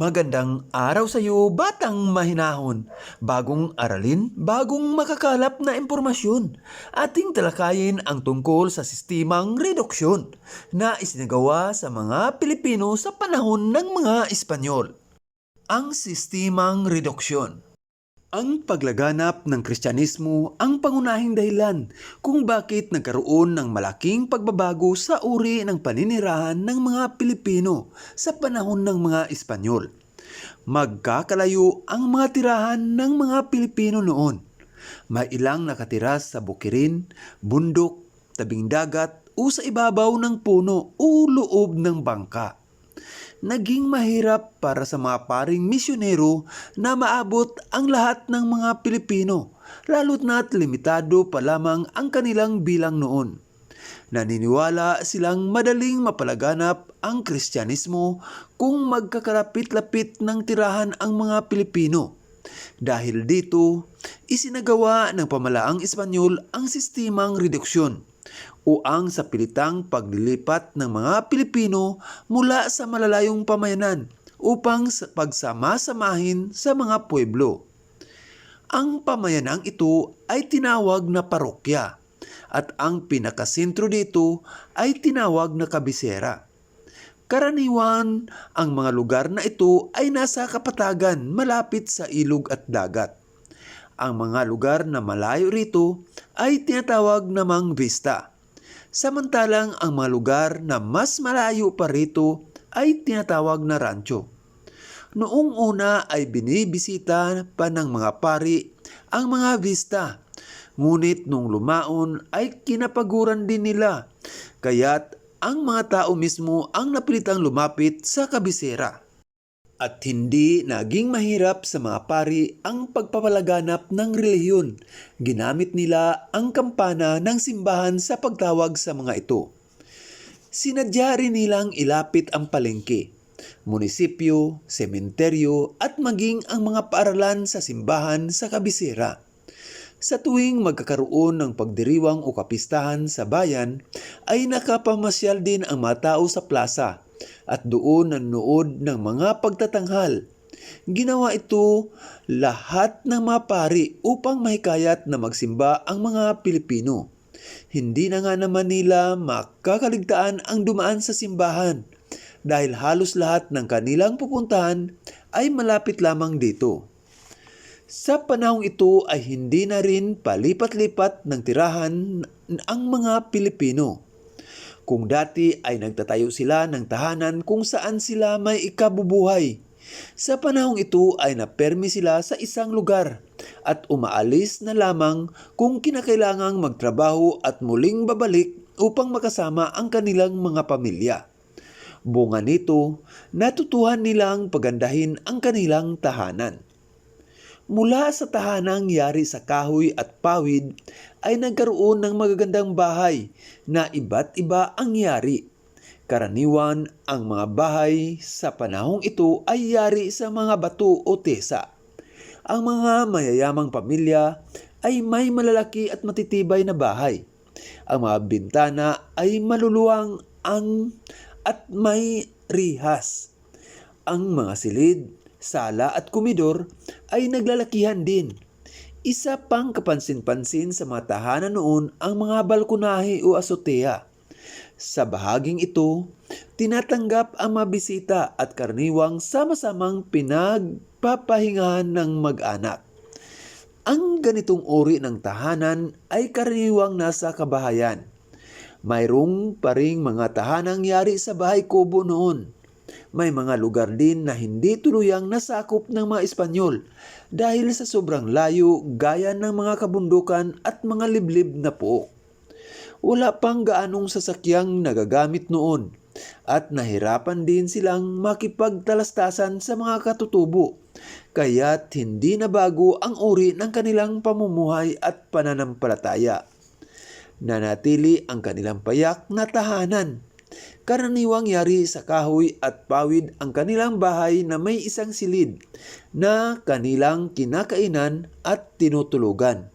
Magandang araw sa iyo, batang mahinahon. Bagong aralin, bagong makakalap na impormasyon. Ating talakayin ang tungkol sa sistemang reduksyon na isinagawa sa mga Pilipino sa panahon ng mga Espanyol. Ang sistemang reduksyon. Ang paglaganap ng Kristyanismo ang pangunahing dahilan kung bakit nagkaroon ng malaking pagbabago sa uri ng paninirahan ng mga Pilipino sa panahon ng mga Espanyol. Magkakalayo ang mga tirahan ng mga Pilipino noon. May ilang nakatira sa bukirin, bundok, tabing dagat o sa ibabaw ng puno o loob ng bangka naging mahirap para sa mga paring misyonero na maabot ang lahat ng mga Pilipino, lalo't na't limitado pa lamang ang kanilang bilang noon. Naniniwala silang madaling mapalaganap ang Kristyanismo kung magkakalapit-lapit ng tirahan ang mga Pilipino. Dahil dito, isinagawa ng pamalaang Espanyol ang sistemang reduksyon o ang sapilitang paglilipat ng mga Pilipino mula sa malalayong pamayanan upang sa- pagsama-samahin sa mga pueblo. Ang pamayanang ito ay tinawag na parokya at ang pinakasentro dito ay tinawag na kabisera. Karaniwan, ang mga lugar na ito ay nasa kapatagan malapit sa ilog at dagat. Ang mga lugar na malayo rito ay tinatawag namang vista. Samantalang ang mga lugar na mas malayo pa rito ay tinatawag na rancho. Noong una ay binibisita pa ng mga pari ang mga vista. Ngunit nung lumaon ay kinapaguran din nila. Kaya't ang mga tao mismo ang napilitang lumapit sa kabisera. At hindi naging mahirap sa mga pari ang pagpapalaganap ng relihiyon. Ginamit nila ang kampana ng simbahan sa pagtawag sa mga ito. Sinadya rin nilang ilapit ang palengke, munisipyo, sementeryo at maging ang mga paaralan sa simbahan sa kabisera. Sa tuwing magkakaroon ng pagdiriwang o kapistahan sa bayan, ay nakapamasyal din ang mga tao sa plaza at doon nanood ng mga pagtatanghal. Ginawa ito lahat ng mga pari upang mahikayat na magsimba ang mga Pilipino. Hindi na nga naman nila makakaligtaan ang dumaan sa simbahan dahil halos lahat ng kanilang pupuntahan ay malapit lamang dito. Sa panahong ito ay hindi na rin palipat-lipat ng tirahan ang mga Pilipino. Kung dati ay nagtatayo sila ng tahanan kung saan sila may ikabubuhay. Sa panahong ito ay napermi sila sa isang lugar at umaalis na lamang kung kinakailangang magtrabaho at muling babalik upang makasama ang kanilang mga pamilya. Bunga nito, natutuhan nilang pagandahin ang kanilang tahanan. Mula sa tahanang yari sa kahoy at pawid ay nagkaroon ng magagandang bahay na iba't iba ang yari. Karaniwan ang mga bahay sa panahong ito ay yari sa mga bato o tesa. Ang mga mayayamang pamilya ay may malalaki at matitibay na bahay. Ang mga bintana ay maluluwang ang at may rihas. Ang mga silid sala at kumidor ay naglalakihan din. Isa pang kapansin-pansin sa mga tahanan noon ang mga balkonahe o asotea. Sa bahaging ito, tinatanggap ang mga bisita at karniwang sama-samang pinagpapahingahan ng mag-anak. Ang ganitong uri ng tahanan ay karaniwang nasa kabahayan. Mayroong pa ring mga tahanang yari sa bahay kubo noon. May mga lugar din na hindi tuluyang nasakop ng mga Espanyol dahil sa sobrang layo gaya ng mga kabundukan at mga liblib na pook. Wala pang gaanong sasakyang nagagamit noon at nahirapan din silang makipagtalastasan sa mga katutubo kaya't hindi na bago ang uri ng kanilang pamumuhay at pananampalataya. Nanatili ang kanilang payak na tahanan Karaniwang yari sa kahoy at pawid ang kanilang bahay na may isang silid na kanilang kinakainan at tinutulugan.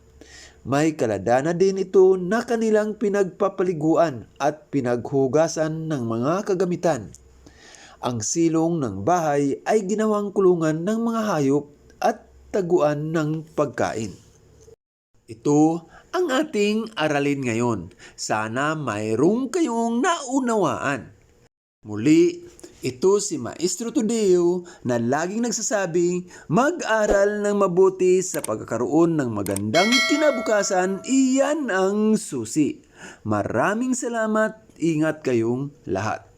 May kaladana din ito na kanilang pinagpapaliguan at pinaghugasan ng mga kagamitan. Ang silong ng bahay ay ginawang kulungan ng mga hayop at taguan ng pagkain. Ito ang ating aralin ngayon. Sana mayroong kayong naunawaan. Muli, ito si Maestro Tudeo na laging nagsasabing mag-aral ng mabuti sa pagkakaroon ng magandang kinabukasan, iyan ang susi. Maraming salamat, ingat kayong lahat.